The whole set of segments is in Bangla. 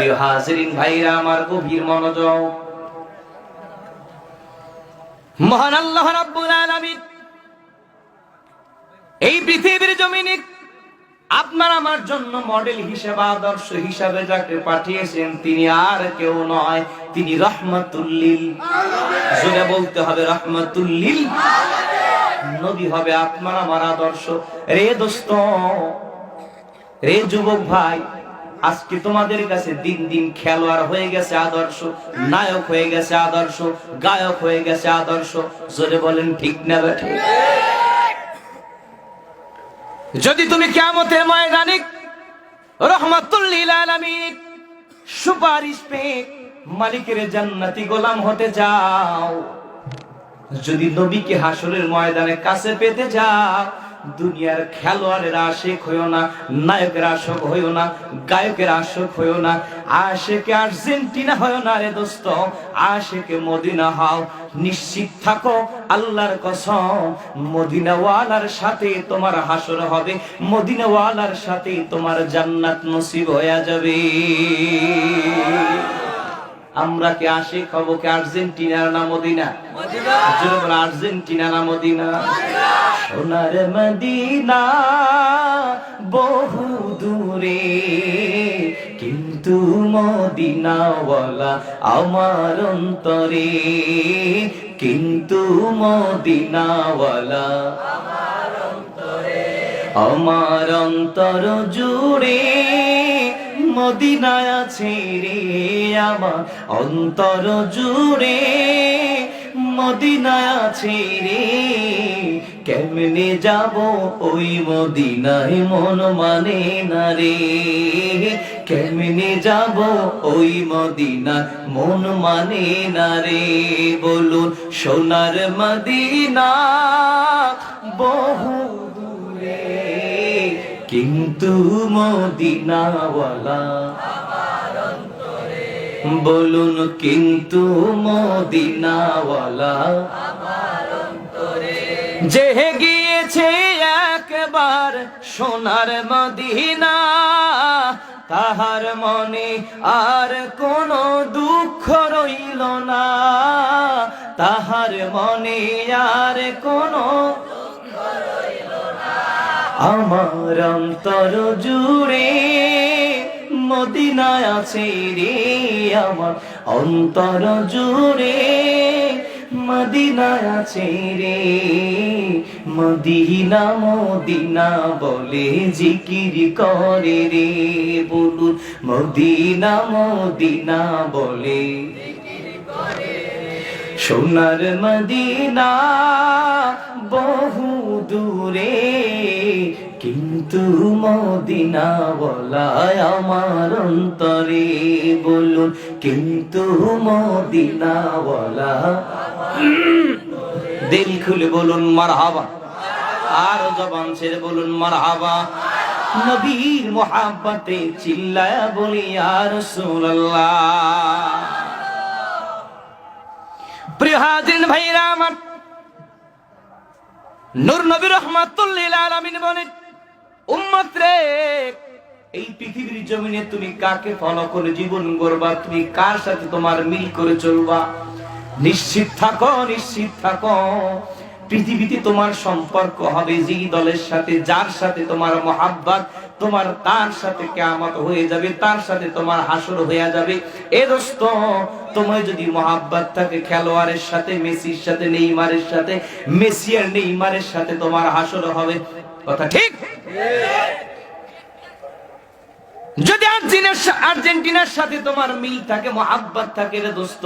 প্রিয় ভাইরা, আমার গভীর মনোযোগ। মহান আল্লাহ রাব্বুল আলামিন, এই পৃথিবীর জমিনে আপনার আমার জন্য মডেল হিসেবে, আদর্শ হিসাবে যাকে পাঠিয়েছেন, তিনি আর কেউ নয়, তিনি রহমাতুল্লিল জোরে বলতে হবে রহমাতুল্লিল নবী হবে আপনার আমার আদর্শ। রে দোস্ত, রে যুবক ভাই আজকে তোমাদের কাছে দিন দিন খেলোয়াড় হয়ে গেছে আদর্শ, নায়ক হয়ে গেছে আদর্শ, গায়ক হয়ে গেছে আদর্শ। জোরে বলেন, ঠিক না বেঠে যদি তুমি কেমতের ময়দানে সুপারিশ পেয়ে মালিকের জান্নাতি গোলাম হতে যাও যদি নবীকে হাসরের ময়দানে কাছে পেতে যাও দুনিয়ার খেলোয়াড়ের আশেক হইও না নায়কের আশক হইও না গায়কের আশক হইও না। আশেকে আর্জেন্টিনা হইও না রে দোস্ত আশেকে মদিনা হও। নিশ্চিত থাকো আল্লাহর কসম মদিনাওয়ালার সাথে তোমার হাসর হবে মদিনাওয়ালার সাথে তোমার জান্নাত নসিব হয়ে যাবে। আমরা কি আশিক হব কি আর্জেন্টিনার না মদিনা? আর্জেন্টিনা না মদিনা? সোনার মদিনা বহু দূরে, কিন্তু মদিনাওয়ালা আমার অন্তরে, কিন্তু মদিনাওয়ালা আমার অন্তর। জুড়ে মদিনায় রে আমার অন্তর জুড়ে। মদিনায় আছে রে। কেমনে যাব ওই মদিনায়? মন মানে না রে। কেমনে যাব ওই মদিনা মন মানে না রে। বলুন, সোনার মদিনা বহু দূরে। কিন্তু মদিনাওয়ালা বলুন কিন্তু মদিনাওয়ালা। যে গিয়েছে একবার সোনার মদিনা, তাহার মনে আর কোনো দুঃখ রইল না। তাহার মনে আর কোনো আমার অন্তর জুড়ে মদিনায় আছে রে আমার অন্তর জুড়ে। মদিনায় আছে রে। মদিনা মদিনা বলে জিকির করে রে। বলুন, মদিনা মদিনা বলে সোনার মদিনা বহু দূরে। কিন্তু মদিনা বলায় আমার অন্তরে বলুন কিন্তু মদিনা বলা দিল খুলে বলুন মার হাবা আর জবান ছেড়ে বলুন মার হাবা নবীর মোহাব্বতে চিল্লায়া বলি আর হাজির ভাইরা আমার, নূর নবী রহমাতুল্লিল আলামিন বলেন উম্মত রে। এই পৃথিবীর জমিনে তুমি কাকে ফলো করে জীবন গড়বা। তুমি কার সাথে তোমার মিল করে চলবা? নিশ্চিত থাকো নিশ্চিত থাকো। পৃথিবীতে তোমার সম্পর্ক হবে যেই দলের সাথে, যার সাথে তোমার মহাব্বত তোমার তার সাথে কেমত হয়ে যাবে, তার সাথে তোমার হাসর হয়ে যাবে। এ দোস্ত তোমার যদি মহাব্বত থাকে, খেলোয়াড়ের সাথে, মেসির সাথে, নেইমারের সাথে, মেসি আর নেইমারের সাথে তোমার হাসর হবে। কথা ঠিক? যদি আর্জেন্টিনার সাথে তোমার মিল থাকে, মহাব্বত থাকে রে দোস্ত,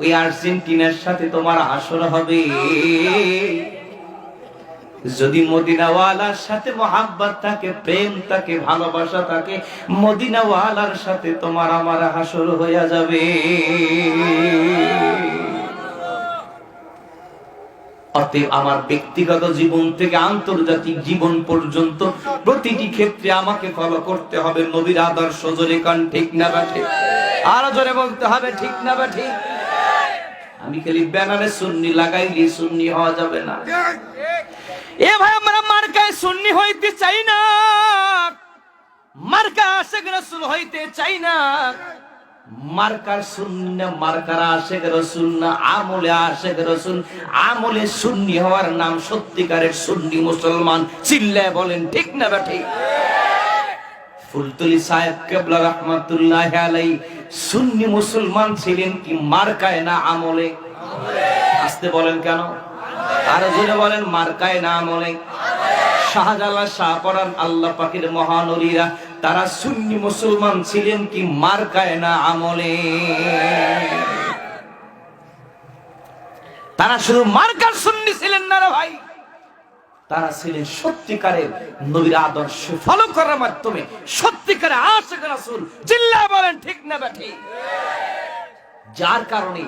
ওই আর্জেন্টিনার সাথে তোমার আসর হবে। যদি মদিনাওয়ালার সাথে মহাব্বত থাকে, প্রেম থাকে, ভালোবাসা থাকে, মদিনাওয়ালার সাথে তোমার আমার হাসর হইয়া যাবে। আমার ব্যক্তিগত জীবন থেকে আন্তর্জাতিক জীবন পর্যন্ত প্রতিটি ক্ষেত্রে আমাকে ফলো করতে হবে নবীর আদর্শ জোরে কান, ঠিক না বা ঠিক? আরও জোরে বলতে হবে, ঠিক না বা ঠিক? আমি খালি ব্যানারে সুন্নি লাগাইলি সুন্নি হওয়া যাবে না। এ ভাই আমরা মার্কায় সুন্নি হইতে চাই না। মার্কা আশেক রসুল হইতে চাই না। মার্কার শূন্য মার্কার আশেক রসুল না, আমলে আশেক রসুল। আমলে সুন্নি হওয়ার নাম সত্যিকারের সুন্নি মুসলমান। চিল্লায় বলেন, ঠিক না বা ঠিক? ফুলতুলি সাহেব কেবলা রহমাতুল্লাহ আলাই সুন্নি মুসলমান ছিলেন কি মার্কায় না আমলে? আসতে বলেন কেন? আরও বলেন, মার্কায় না আমলে শাহজালাল শাহপরান আল্লাহ পাকের মহানরীরা তারা সুন্নি মুসলমান ছিলেন কি মার্কায় না আমলে? তারা শুধু মার্কার সুন্নি ছিলেন না রে ভাই। তারা ছিলেন সত্যিকারের নবীর আদর্শ ফলো করার মাধ্যমে। সত্যিকারের আশেখ রাসূল, চিল্লায় বলেন, ঠিক না ব্যাঠি যার কারণে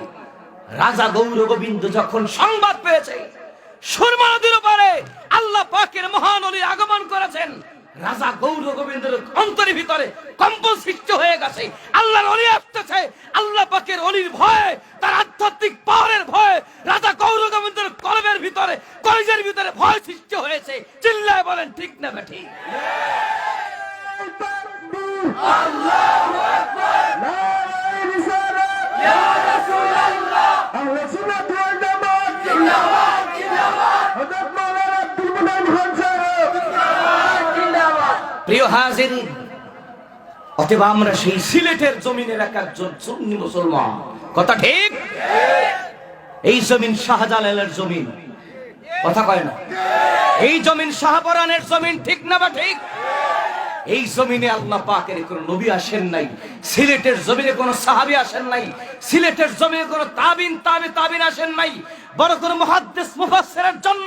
রাজা গৌর গোবিন্দ যখন সংবাদ পেয়েছে সুরমা নদীর উপরে আল্লাহ পাকের মহানলীর আগমন করেছেন। রাজা গৌর গোবিন্দের অন্তরের ভিতরে কম্পন সৃষ্টি হয়ে গেছে। আল্লাহর অলি আসতেছে। আল্লাহ পাকের অলির ভয়ে, তার আধ্যাত্মিক পাহাড়ের ভয়ে, রাজা গৌর গোবিন্দের কলবের ভিতরে, কলেজের ভিতরে ভয় সৃষ্টি হয়েছে। চিল্লায় বলেন, ঠিক না বেঠি? প্রিয় হাজির। অতএব আমরা সেই সিলেটের জমিনের এক একজন সুন্নি মুসলমান। কথা ঠিক? এই জমিন শাহজালালের জমিন। কথা কয় না? এই জমিন শাহপরানের জমিন ঠিক না বা ঠিক? এই জমিনে আল্লাহ পাকের কোন নবী আসেন নাই, সিলেটের জমিনে কোন সাহাবী আসেন নাই, সিলেটের জমিনে কোন তাবিন, তাবে, তাবিন আসেন নাই, বড় কোন মুহাদ্দিস, মুফাসসিরের জন্য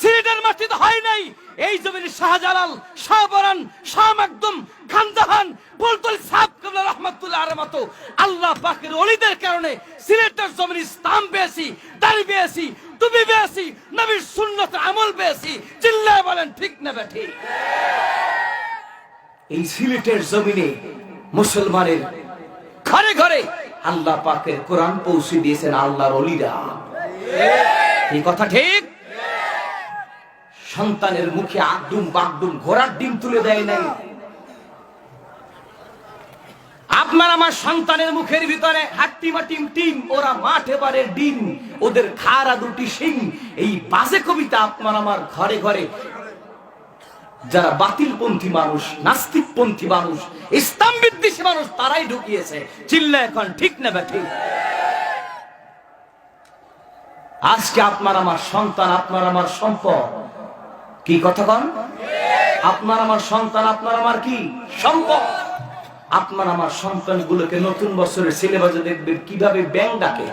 সিলেটের মাটিতে হয় নাই। এই জমিনে শাহজালাল শাহপরান শাহ মাকদুম, খানজাহান বুলতুল সাহেব কাবলা রহমাতুল্লাহ আর মতো আল্লাহ পাকের ওলিদের কারণে সিলেটের জমিন ইসলাম পেয়েছি, দাড়ি পেয়েছি তুমি পেয়েছি, নবীর সুন্নত আমল পেয়েছি। চিল্লায় বলেন, ঠিক না ঠিক? এই সিলেটের জমিনে মুসলমানের ঘরে ঘরে আল্লাহ পাকের কোরআন পৌঁছে দিয়েছেন আল্লাহর অলিরা। এই কথা ঠিক? সন্তানের মুখে আগডুম বাগডুম ঘোড়ার ডিম তুলে দেয় নাই। আপনার আমার সন্তানের মুখের ভিতরে হাট্টিমা টিম টিম, ওরা মাঠে পারে ডিম, ওদের খারা দুটি সিং এই বাজে কবিতা আপনার আমার ঘরে ঘরে যারা বাতিলপন্থী মানুষ, নাস্তিকপন্থী মানুষ, ইসলাম বিদ্বেষী মানুষ, তারাই ঢুকিয়েছে। চিল্লা এখন, ঠিক না বা, ঠিক? আজকে আপনার আমার সন্তান, আপনার আমার সম্পদ। কি কথা কন? আপনার আমার সন্তান, আপনার আমার কি? সম্পদ। আপনার আমার সন্তানগুলোকে নতুন বছরের সিলেবাসে দেখবেন, কীভাবে ব্যাং ডাকে,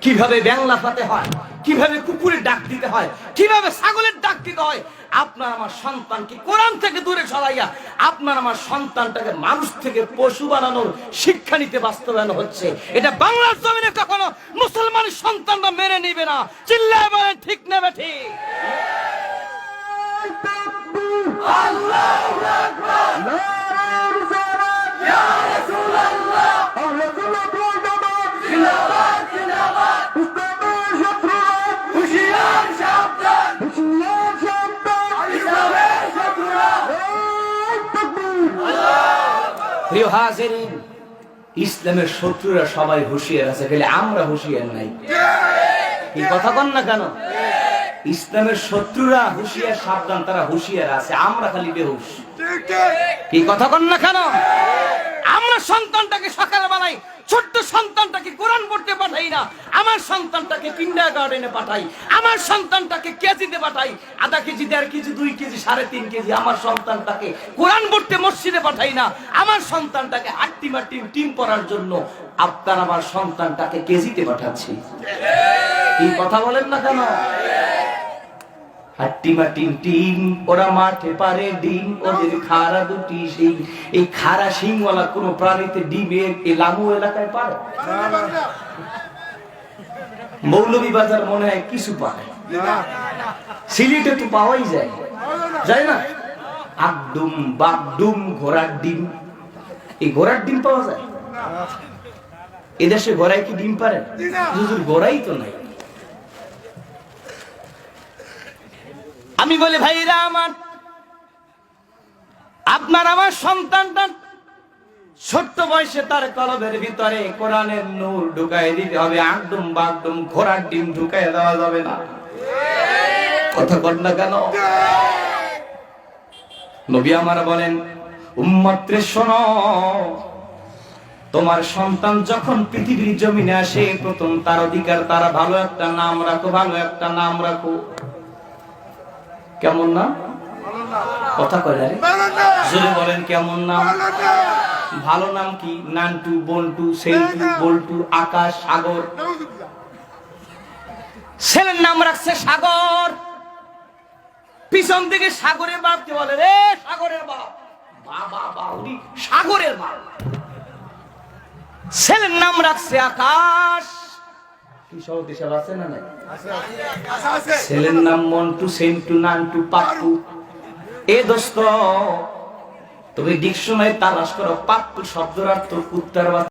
কীভাবে ব্যাং লাফাতে হয়, কীভাবে কুকুরের ডাক দিতে হয়, কীভাবে ছাগলের ডাক দিতে হয় আপনার আমার সন্তানকে কোরআন থেকে দূরে সরাইয়া আপনার আমার সন্তানটাকে মানুষ থেকে পশু বানানোর শিক্ষা নিতে বাস্তবায়ন হচ্ছে। এটা বাংলার জমিনে কখনো মুসলমান সন্তানরা মেনে নিবে না। চিল্লায় বলেন ঠিক নেবে ঠিক? প্রিয় হাজিরিন ইসলামের শত্রুরা সবাই হুঁশিয়ার আছে গেলে আমরা হুঁশিয়ার নাই। এই কথা কন না কেন? ইসলামের শত্রুরা হুঁশিয়ার সাবধান তারা হুঁশিয়ার আছে আমরা খালি বেহুশ। কি কথা কন না কেন? আমরা সন্তানটাকে সকালে বানাই ছোট্ট সন্তানটাকে কোরআন পড়তে পাঠাই না, আমার সন্তানটাকে কিন্ডার গার্ডেনে পাঠাই, আমার সন্তানটাকে কেজিতে পাঠাই, আধা কেজি, দেড় কেজি, দুই কেজি, সাড়ে তিন কেজি, আমার সন্তানটাকে কোরআন পড়তে মসজিদে পাঠাই না, আমার সন্তানটাকে আটটি মাটি টিম পড়ার জন্য আপনার আমার সন্তানটাকে কেজিতে পাঠাচ্ছি। এই কথা বলেন না কেন? হাট্টিমা টিম টিম ওরা পারে ডিম, ওদের খারা দুটি সিং এই খারা সিংওয়ালা প্রাণীতে ডিমের এলাকায় পারে মৌলভী বাজার মনে হয় কিছু পায়। সিলেটে তো পাওয়াই যায়। যায় না? আগডুম বাগডুম ঘোড়ার ডিম। এই ঘোড়ার ডিম পাওয়া যায়? এদেশে ঘোড়ায় কি ডিম পারে? ঘোড়াই তো নাই। আমি বলি, ভাইরা আমার, আপনার আমার সন্তানটা ছোট্ট বয়সে তার কলবের ভিতরে কোরআনের নূর ঢুকাই দিতে হবে। একদম বাগদম ঘোড়ার ডিম ঢুকাই দেওয়া যাবে না। কথা বল না কেন? নবী আমার বলেন, উম্মাত্রে শোনো, তোমার সন্তান যখন পৃথিবীর জমিনে আসে, প্রথম তার অধিকার, তারা ভালো একটা নাম রাখো, ভালো একটা নাম রাখো। কেমন নাম? কথা কয় না? জোরে বলেন, কেমন নাম? ভালো নাম কি? নান্টু বল্টু সেন্টু, বল্টু, আকাশ, সাগর। ছেলের নাম রাখছে সাগর। পিছন থেকে সাগরের বাপকে বলে রে? সাগরের বাপ। বাবা বাউরি সাগরের বাপ। ছেলের নাম রাখছে আকাশ। কি সব দেশে আছে না নাই? ছেলের নাম মন্টু সেন্টু নান্টু পাপ্পু এ দোস্ত তুমি ডিকশনারি তালাশ করো পাপ্পু শব্দের অর্থ কুত্তার